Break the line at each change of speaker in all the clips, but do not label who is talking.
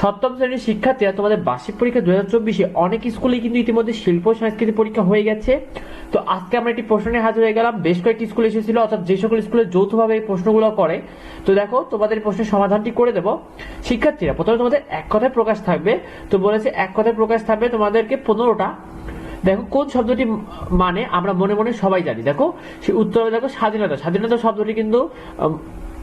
সপ্তম শ্রেণির শিক্ষার্থীরা তোমাদের বার্ষিক পরীক্ষা দু হাজার চব্বিশে অনেক স্কুলে কিন্তু ইতিমধ্যে শিল্প সংস্কৃতি পরীক্ষা হয়ে গেছে। তো আজকে আমরা একটি প্রশ্নে হাজির হয়ে গেলাম। বেশ কয়েকটি স্কুল এসেছিল, অর্থাৎ যে সকল স্কুলে যৌথভাবে এই প্রশ্নগুলো করে। তো দেখো, তোমাদের প্রশ্নের সমাধানটি করে দেবো। শিক্ষার্থীরা, প্রথমে তোমাদের এক কথায় প্রকাশ থাকবে। তো বলেছে, এক কথায় প্রকাশ থাকবে তোমাদেরকে পনেরোটা। দেখো, কোন শব্দটি মানে আমরা মনে মনে সবাই জানি। দেখো, সে উত্তরে দেখো, স্বাধীনতা। স্বাধীনতা শব্দটি কিন্তু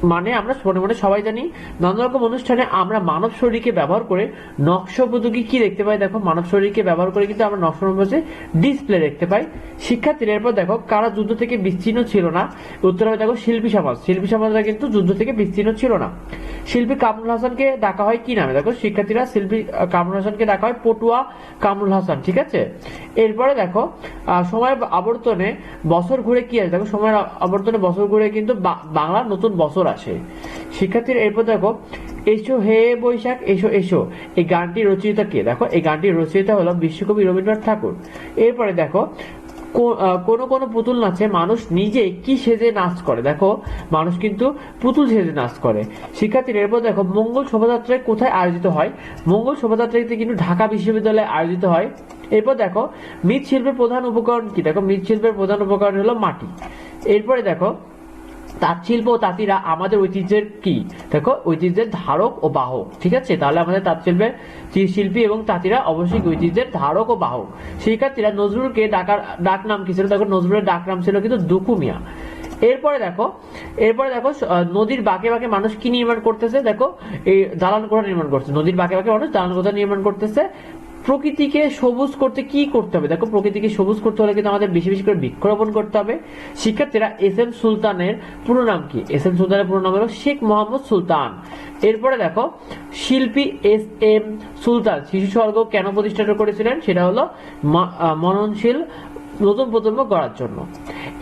মানে আমরা মনে মনে সবাই জানি নানা রকম অনুষ্ঠানে আমরা মানব শরীরকে ব্যবহার করে নকশা উপযোগী কি দেখতে পাই? দেখো, মানব শরীরকে ব্যবহার করে কিন্তু আমরা নকশা উপযোগী ডিসপ্লে দেখতে পাই। শিক্ষার্থীরা এরপর দেখো, কারা যুদ্ধ থেকে বিচ্ছিন্ন ছিল না? উত্তর হবে দেখো, শিল্পী সমাজ। শিল্পী সমাজরা কিন্তু যুদ্ধ থেকে বিচ্ছিন্ন ছিল না। শিল্পী কামরুল হাসানকে ডাকা হয় কি নামে? দেখো, শিক্ষার্থীরা শিল্পী কামরুল হাসানকে ডাকা হয় পটুয়া কামরুল হাসান, ঠিক আছে? এরপরে দেখো সময়ের আবর্তনে বছর ঘুরে কি আছে দেখো, সময়ের আবর্তনে বছর ঘুরে কিন্তু বাংলার নতুন বছর আসে শিক্ষার্থীরা এরপর দেখো, এসো হে বৈশাখ, এসো এসো। এই গানটি রচয়িতা কে? দেখো, এই গানটির রচয়িতা হলো বিশ্বকবি রবীন্দ্রনাথ ঠাকুর। এরপরে দেখো কোনো কোনো পুতুল নাচে মানুষ নিজে কি সেজে নাচ করে? দেখো, মানুষ কিন্তু পুতুল সেজে নাচ করে। শিক্ষার্থীরা এরপর দেখো, মঙ্গল শোভাযাত্রায় কোথায় আয়োজিত হয়? মঙ্গল শোভাযাত্রাটি কিন্তু ঢাকা বিশ্ববিদ্যালয়ে আয়োজিত হয়। এরপর দেখো, মৃৎশিল্পের প্রধান উপকরণ কি? দেখো, মৃৎশিল্পের প্রধান উপকরণ হলো মাটি। এরপরে দেখো তাঁত শিল্প ও তাঁতিরা আমাদের ঐতিহ্যের কি? দেখো, ঐতিহ্যের ধারক ও বাহক, ঠিক আছে? তাহলে আমাদের তাঁত শিল্পের শিল্পী এবং তাঁতিরা অবশ্যই ঐতিহ্যের ধারক ও বাহক। শিক্ষার্থীরা নজরুলকে ডাকার ডাক নাম কি ছিল? দেখো, নজরুলের ডাক নাম ছিল কিন্তু দুকু মিয়া। এরপরে দেখো এরপরে দেখো নদীর বাঁকে বাঁকে মানুষ কি নির্মাণ করতেছে? দেখো, এই দালান কোঠা নির্মাণ করছে। নদীর বাঁকে বাঁকে মানুষ দালান কোঠা নির্মাণ করতেছে। প্রকৃতিকে সবুজ করতে কি করতে হবে? দেখো, প্রকৃতিকে সবুজ করতে হলে কিন্তু আমাদের বেশি বেশি করে বৃক্ষরোপণ করতে হবে। শিক্ষার্থীরা এস এম সুলতানের পুরো নাম কি? এস এম সুলতানের পুরো নাম হলো শেখ মোহাম্মদ সুলতান। এরপরে দেখো, শিল্পী এস এম সুলতান শিশু স্বর্গ কেন প্রতিষ্ঠা করেছিলেন? সেটা হলো মননশীল নতুন প্রজন্ম গড়ার জন্য।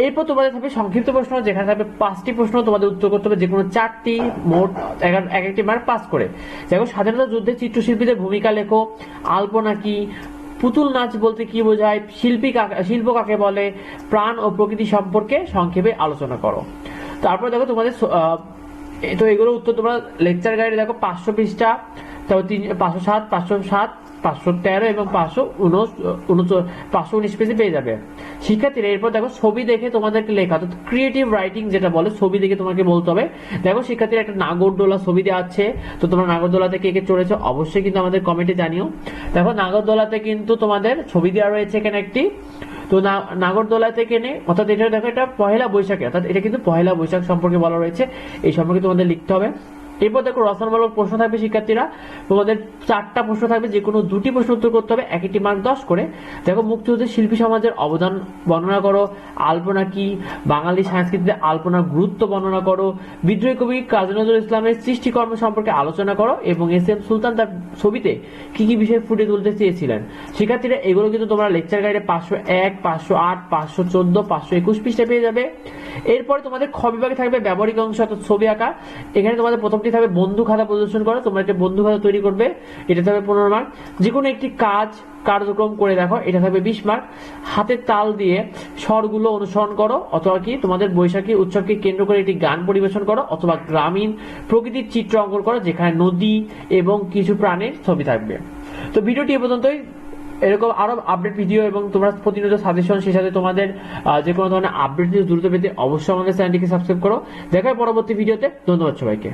এরপর তোমাদের থাকবে সংক্ষিপ্ত প্রশ্ন, যেখানে থাকবে পাঁচটি প্রশ্ন তোমাদের উত্তর করতে হবে যে কোনো চারটি, মোট এক একটি মার্ক পাস করে। দেখো স্বাধীনতা যুদ্ধে চিত্রশিল্পীদের ভূমিকা লেখো, আলপনা কি, পুতুল নাচ বলতে কি বোঝায়, শিল্পী শিল্প কাকে বলে, প্রাণ ও প্রকৃতি সম্পর্কে সংক্ষেপে আলোচনা করো। তারপর দেখো তোমাদের তো এগুলো উত্তর তোমরা লেকচার গাইডে দেখো, পাঁচশো পৃষ্ঠা তারপর তিন পাঁচশো সাত পাঁচশো সাত, পাঁচশো তেরো এবং পাঁচশো পাঁচশো উনিশ পেজে পেয়ে যাবে। শিক্ষার্থীরা, এরপর দেখো, ছবি দেখে তোমাদেরকে লেখা। তো ক্রিয়েটিভ রাইটিং যেটা বলে, ছবি দেখে তোমাকে বলতে হবে। দেখো, শিক্ষার্থীরা, একটা নাগরদোলা ছবি দেওয়া আছে। তো তোমরা নাগরদোলাতে কে কে চড়েছো, অবশ্যই কিন্তু আমাদের কমেন্টে জানিও। দেখো, নাগরদোলাতে কিন্তু তোমাদের ছবি দেওয়া রয়েছে এখানে একটি। তো নাগরদোলা থেকে নে অর্থাৎ এটা দেখো, এটা পহেলা বৈশাখে। অর্থাৎ এটা কিন্তু পহেলা বৈশাখ সম্পর্কে বলা রয়েছে। এই সম্পর্কে তোমাদের লিখতে হবে। এরপর দেখো রচনামূলক প্রশ্ন থাকবে শিক্ষার্থীরা। তোমাদের চারটা প্রশ্ন থাকবে যে কোনো দুটি প্রশ্ন উত্তর করতে হবে, এক একটি মার্ক দশ করে। দেখো মুক্তিযুদ্ধের শিল্পী সমাজের অবদান বর্ণনা করো, আলপনা কি? বাঙালি সংস্কৃতিতে আলপনার গুরুত্ব বর্ণনা করো। বিদ্রোহী কবি কাজী নজরুল ইসলামের সৃষ্টিকর্ম সম্পর্কে আলোচনা করো এবং এস এম সুলতান তার ছবিতে কি কি বিষয় ফুটে তুলতে চেয়েছিলেন। শিক্ষার্থীরা, এগুলো কিন্তু তোমরা লেকচার গাইডে পাঁচশো এক, পাঁচশো আট, পাঁচশো চোদ্দ, পাঁচশো একুশ পৃষ্ঠা পেয়ে যাবে। এরপরে তোমাদের খ বিভাগে থাকবে ব্যবহারিক অংশ অর্থাৎ ছবি আঁকা। এখানে তোমাদের প্রথমটি থাকবে বন্ধু খাতা প্রদর্শন করো, তোমরা একটা বন্ধু খাতা তৈরি করবে, এটা থাকবে পনেরো মার্ক যে কোনো একটি কাজ, কার্যক্রম করে দেখো, এটা থাকবে বিশ মার্ক হাতের তাল দিয়ে স্বরগুলো অনুসরণ করো, অথবা কি তোমাদের বৈশাখী, উৎসবকে কেন্দ্র করে একটি গান পরিবেশন করো, অথবা গ্রামীণ প্রকৃতির চিত্র অঙ্কন করো, যেখানে নদী এবং কিছু প্রাণীর ছবি থাকবে। তো ভিডিওটি এ পর্যন্তই। এরকম আরও আপডেট ভিডিও এবং তোমরা প্রতিনিয়ত সাজেশন সেই সাথে তোমাদের যে কোনো ধরনের আপডেট দ্রুত পেতে অবশ্যই আমাদের চ্যানেলটিকে সাবস্ক্রাইব করো। দেখা পরবর্তী ভিডিওতে ধন্যবাদ সবাইকে।